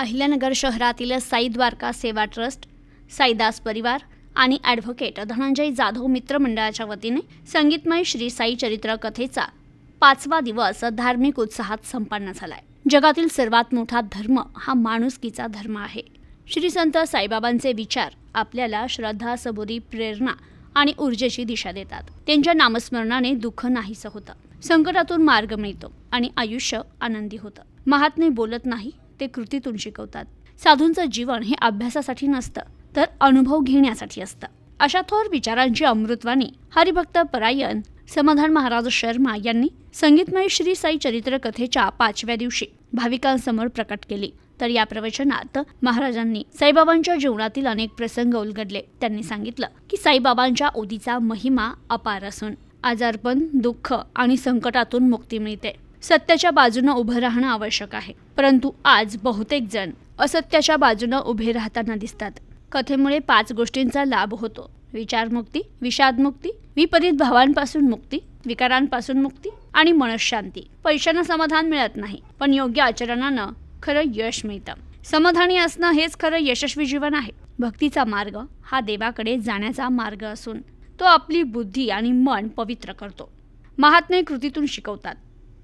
अहिल्यानगर शहरातील साई द्वारका सेवा ट्रस्ट साईदास परिवार आणि ॲडव्होकेट धनंजय जाधव मित्र मंडळाच्या वतीने संगीतमय श्री साई चरित्र कथेचा पाचवा दिवस धार्मिक उत्साहात संपन्न झालाय. जगातील सर्वात मोठा धर्म हा माणुसकीचा धर्म आहे. श्री संत साईबाबांचे विचार आपल्याला श्रद्धा सबुरी प्रेरणा आणि ऊर्जेची दिशा देतात. त्यांच्या नामस्मरणाने दुःख नाहीसं होतं. संकटातून मार्ग मिळतो आणि आयुष्य आनंदी होतं. महात्मे बोलत नाही ते कृतीतून शिकवतात. साधूंचं जीवन हे अभ्यासासाठी नसतं तर अनुभव घेण्यासाठी असतं. अशा थोर विचारांची अमृतवाणी हरिभक्त परायण समाधान महाराज शर्मा यांनी संगीतमय श्री साई चरित्र कथेच्या पाचव्या दिवशी भाविकांसमोर प्रकट केली. तर या प्रवचनात महाराजांनी साईबाबांच्या जीवनातील अनेक प्रसंग उलगडले. त्यांनी सांगितलं की साईबाबांच्या ओदीचा महिमा अपार असून आजारपण दुःख आणि संकटातून मुक्ती मिळते. सत्याच्या बाजूनं उभं राहणं आवश्यक आहे. परंतु आज बहुतेक जण असत्याच्या बाजूनं उभे राहताना दिसतात. कथेमुळे पाच गोष्टींचा लाभ होतो. विचारमुक्ती विषादमुक्ती विपरीत भावांपासून मुक्ती विकारांपासून मुक्ती आणि मनशांती. पैशानं समाधान मिळत नाही पण योग्य आचरणानं खरं यश मिळतं. समाधानी असणं हेच खरं यशस्वी जीवन आहे. भक्तीचा मार्ग हा देवाकडे जाण्याचा मार्ग असून तो आपली बुद्धी आणि मन पवित्र करतो. महात्मे कृतीतून शिकवतात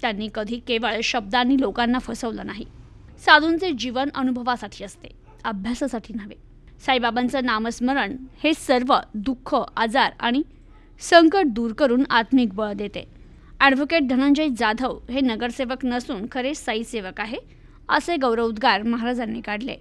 त्यांनी कधी केवळ शब्दांनी लोकांना फसवलं नाही. साधूंचे जीवन अनुभवासाठी असते अभ्यासासाठी नव्हे. साईबाबांचं नामस्मरण हे सर्व दुःख आजार आणि संकट दूर करून आत्मिक बळ देते. ॲडव्होकेट धनंजय जाधव हे नगरसेवक नसून खरे साईसेवक आहे असे गौरवोद्गार महाराजांनी काढले.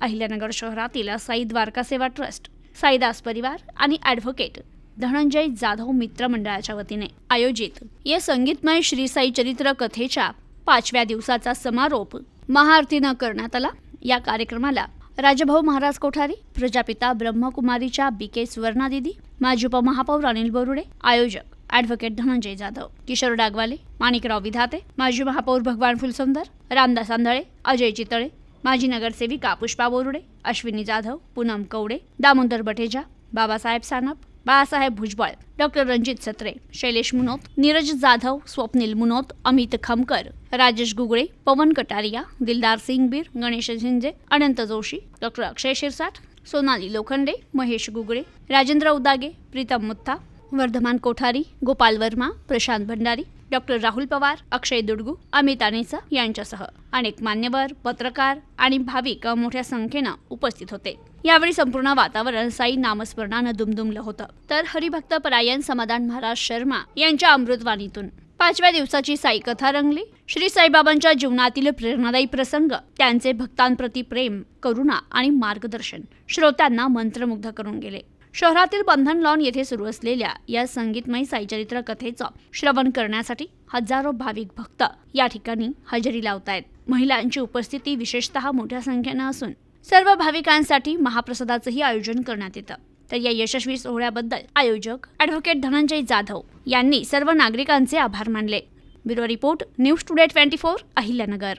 अहिल्यानगर शहरातील साई द्वारका सेवा ट्रस्ट साईदास परिवार आणि ॲडव्होकेट धनंजय जाधव मित्र मंडळाच्या वतीने आयोजित या संगीतमय श्रीसाई चरित्र कथेच्या पाचव्या दिवसाचा समारोप महाआरतीनं करण्यात आला. या कार्यक्रमाला राजभाऊ महाराज कोठारी प्रजापिता ब्रह्मकुमारीच्या बी के स्वर्णादिदी माजी उपमहापौर अनिल बोरुडे आयोजक ॲडव्होकेट धनंजय जाधव किशोर डागवाले माणिकराव विधाते माजी महापौर भगवान फुलसुंदर रामदास आंधळे अजय चितळे माजी नगरसेविका Pushpa Borude Ashwini Jadhav Poonam Kawade Damodar Bateja Babasaheb Sanap Balasaheb Bhujbal doctor Ranjit Satre Shailesh Munot Neeraj Jadhav Swapnil Munot Amit खमकर Rajesh Gugale Pawan Kataria Dildar Singh Bir Ganesh Zinje Anant Joshi doctor Akshay Shirsat Sonali Lokhande Mahesh Gugale Rajendra Udage Pritam Muttha Vardhaman Kothari Gopal Verma Prashant Bhandari doctor Rahul Pawar Akshay Dudgu Amit Anecha यांच्यासह अनेक मान्यवर पत्रकार आणि भाविक मोठ्या संख्येनं उपस्थित होते. यावेळी संपूर्ण वातावरण साई नामस्मरणानं दुमदुमलं होतं. तर हरिभक्त परायण समाधान महाराज शर्मा यांच्या अमृतवाणीतून. पाचव्या दिवसाची साई कथा रंगली. श्री साईबाबांच्या जीवनातील प्रेरणादायी प्रसंग त्यांचे भक्तांप्रती प्रेम करुणा आणि मार्गदर्शन श्रोत्यांना मंत्रमुग्ध करून गेले. शहरातील बंधन लॉन येथे सुरू असलेल्या या संगीतमय साईचरित्र कथेचं श्रवण करण्यासाठी हजारो भाविक भक्त या ठिकाणी हजेरी लावतायत. महिलांची उपस्थिती विशेषतः मोठ्या संख्येनं असून सर्व भाविकांसाठी महाप्रसादाचंही आयोजन करण्यात येतं. तर या यशस्वी सोहळ्याबद्दल आयोजक ॲडव्होकेट धनंजय जाधव यांनी सर्व नागरिकांचे आभार मानले. Bureau report news today twenty four Ahilyanagar.